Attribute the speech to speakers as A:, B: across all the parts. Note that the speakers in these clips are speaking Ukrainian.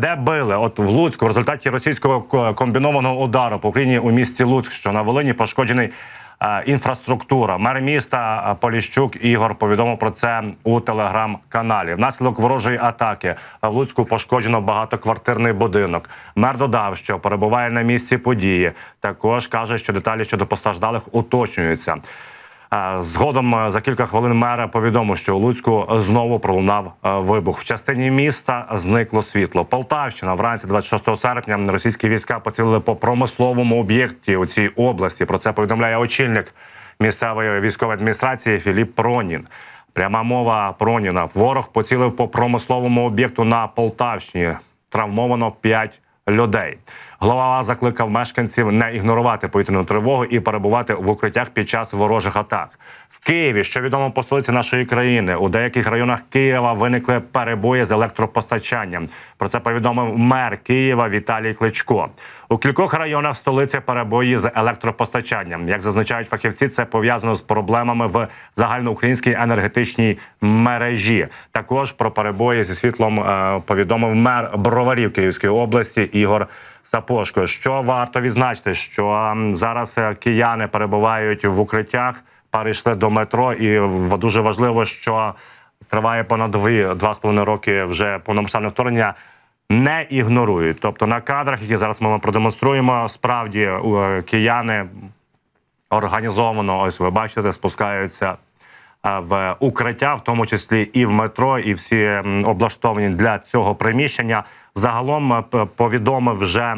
A: Де били? От в Луцьку в результаті російського комбінованого удару по Україні у місті Луцьк, що на Волині пошкоджений е, інфраструктура. Мер міста е, Поліщук Ігор повідомив про це у телеграм-каналі. Внаслідок ворожої атаки в Луцьку пошкоджено багатоквартирний будинок. Мер додав, що перебуває на місці події. Також каже, що деталі щодо постраждалих уточнюються. Згодом е, за кілька хвилин мер повідомив, що у Луцьку знову пролунав е, вибух. В частині міста зникло світло. Полтавщина вранці 26 серпня російські війська поцілили по промисловому об'єкті у цій області. Про це повідомляє очільник місцевої військової адміністрації Філіп Пронін. Пряма мова Проніна. Ворог поцілив по промисловому об'єкту на Полтавщині. Травмовано 5 людей. Голова закликав мешканців не ігнорувати повітряну тривогу і перебувати в укриттях під час ворожих атак. В Києві, що відомо по столиці нашої країни, у деяких районах Києва виникли перебої з електропостачанням. Про це повідомив мер Києва Віталій Кличко. У кількох районах столиці перебої з електропостачанням. Як зазначають фахівці, це пов'язано з проблемами в загальноукраїнській енергетичній мережі. Також про перебої зі світлом е, повідомив мер Броварів Київської області Ігор. Сапошко, що варто відзначити, що зараз е, кияни перебувають в укриттях, перейшли до метро, і дуже важливо, що триває понад два з половиною роки вже повномасштабне вторгнення. Не ігнорують. Тобто на кадрах, які зараз ми продемонструємо, справді е, кияни організовано, ось ви бачите, спускаються е, в укриття, в тому числі і в метро, і всі облаштовані для цього приміщення. Загалом е, повідомив вже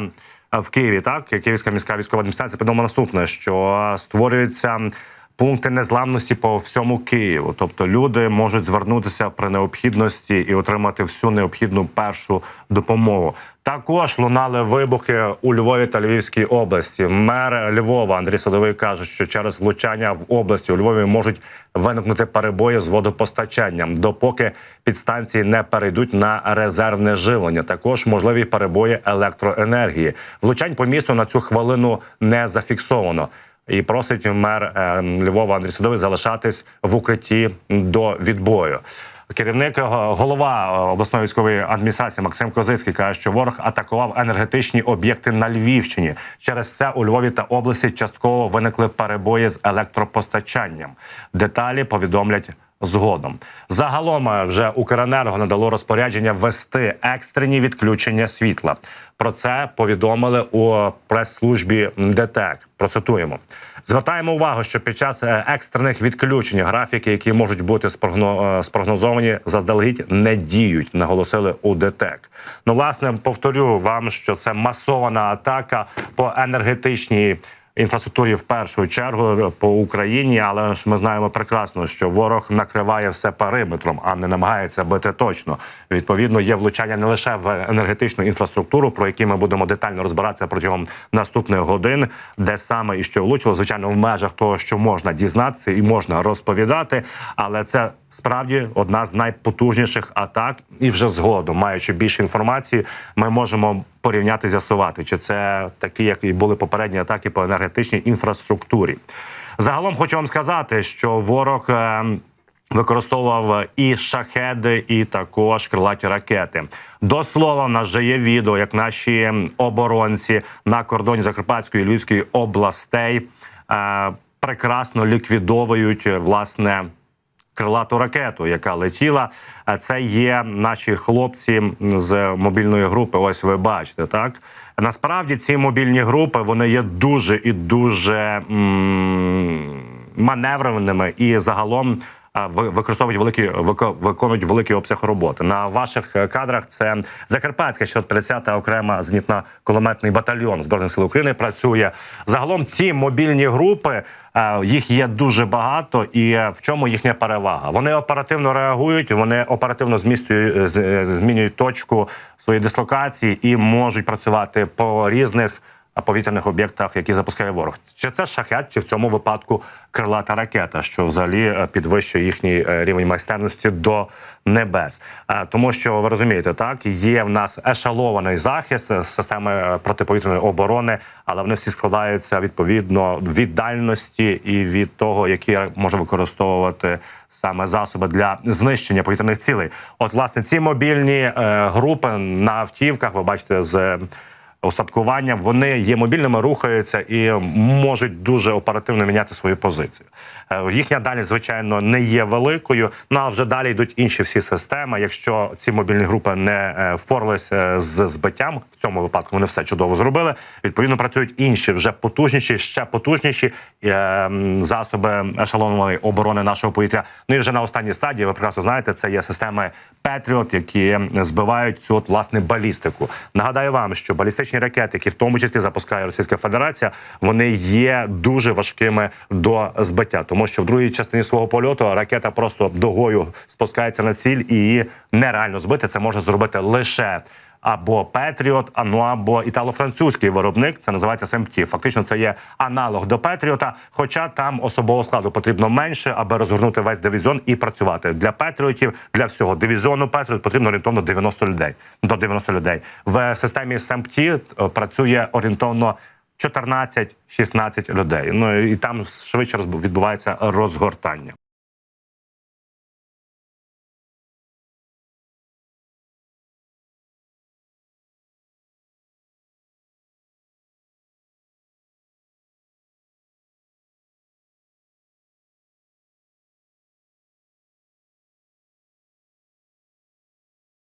A: е, в Києві, так Київська міська військова адміністрація повідомила наступне, що створюється створюються пункти незламності по всьому Києву. Тобто люди можуть звернутися при необхідності і отримати всю необхідну першу допомогу. Також лунали вибухи у Львові та Львівській області. Мер Львова Андрій Садовий каже, що через влучання в області у Львові можуть виникнути перебої з водопостачанням, допоки підстанції не перейдуть на резервне живлення. Також можливі перебої електроенергії. Влучань по місту на цю хвилину не зафіксовано. І просить мер е, Львова Андрій Садовий залишатись в укритті до відбою. Керівник е, голова е, обласної військової адміністрації Максим Козицький каже, що ворог атакував енергетичні об'єкти на Львівщині. Через це у Львові та області частково виникли перебої з електропостачанням. Деталі повідомлять згодом. Загалом е, вже Укренерго надало розпорядження ввести екстрені відключення світла. Про це повідомили у прес-службі ДТЕК. Процитуємо. Звертаємо увагу, що під час е, екстрених відключень графіки, які можуть бути е, спрогнозовані, заздалегідь не діють, наголосили у ДТЕК. Ну, власне, повторю вам, що це масована атака по енергетичній інфраструктурі в першу чергу по Україні, але ж ми знаємо прекрасно, що ворог накриває все периметром, а не намагається бити точно. Відповідно, є влучання не лише в енергетичну інфраструктуру, про які ми будемо детально розбиратися протягом наступних годин, де саме і що влучило, звичайно, в межах того, що можна дізнатися і можна розповідати, але це. Справді одна з найпотужніших атак, і вже згодом, маючи більше інформації, ми можемо порівняти з'ясувати, чи це такі, як і були попередні атаки по енергетичній інфраструктурі. Загалом хочу вам сказати, що ворог. е, Використовував і шахеди, і також крилаті ракети. До слова, в нас вже є відео, як наші оборонці на кордоні Закарпатської і Львівської областей е, прекрасно ліквідовують власне крилату ракету, яка летіла. Це є наші хлопці з мобільної групи. Ось ви бачите, так насправді ці мобільні групи вони є дуже і дуже м- маневреними і загалом. Використовують великі вико- виконують великий обсяг роботи на ваших е, кадрах. Це Закарпатська 650-та окрема зенітно-кулеметний батальйон збройних сил України. Працює загалом. Ці мобільні групи е, їх є дуже багато, і е, в чому їхня перевага? Вони оперативно реагують, вони оперативно змістюють, змінюють точку своєї дислокації і можуть працювати по різних повітряних об'єктах, які запускає ворог. Чи це шахет, чи в цьому випадку крилата ракета, що взагалі е, підвищує їхній е, рівень майстерності до небес. Е, Тому що ви розумієте, так є в нас ешелований захист системи протиповітряної оборони, але вони всі складаються відповідно від дальності і від того, які може використовувати саме засоби для знищення повітряних цілей. От, власне, ці мобільні е, групи на автівках, ви бачите, з устаткування, вони є мобільними, рухаються і можуть дуже оперативно міняти свою позицію. Е, Їхня дальність, звичайно, не є великою. Ну а вже далі йдуть інші всі системи. Якщо ці мобільні групи не е, впоралися з збиттям, в цьому випадку вони все чудово зробили. Відповідно, працюють інші вже потужніші, ще потужніші е, засоби ешелонованої оборони нашого повітря. Ну і вже на останній стадії, ви прекрасно знаєте, це є системи Петріот, які збивають цю от, власне балістику. Нагадаю вам, що балістичні ракети, які в тому числі запускає Російська Федерація, вони є дуже важкими до збиття, тому що в другій частині свого польоту ракета просто догою спускається на ціль і її нереально збити. Це може зробити лише. Або Петріот, ну або італо-французький виробник, це називається СМТ. Фактично, це є аналог до Петріота, хоча там особового складу потрібно менше, аби розгорнути весь дивізіон і працювати для Петріотів, для всього дивізіону Петріот потрібно орієнтовно 90 людей. До 90 людей в системі СМТ е, працює орієнтовно 14-16 людей. Ну і там швидше відбувається розгортання.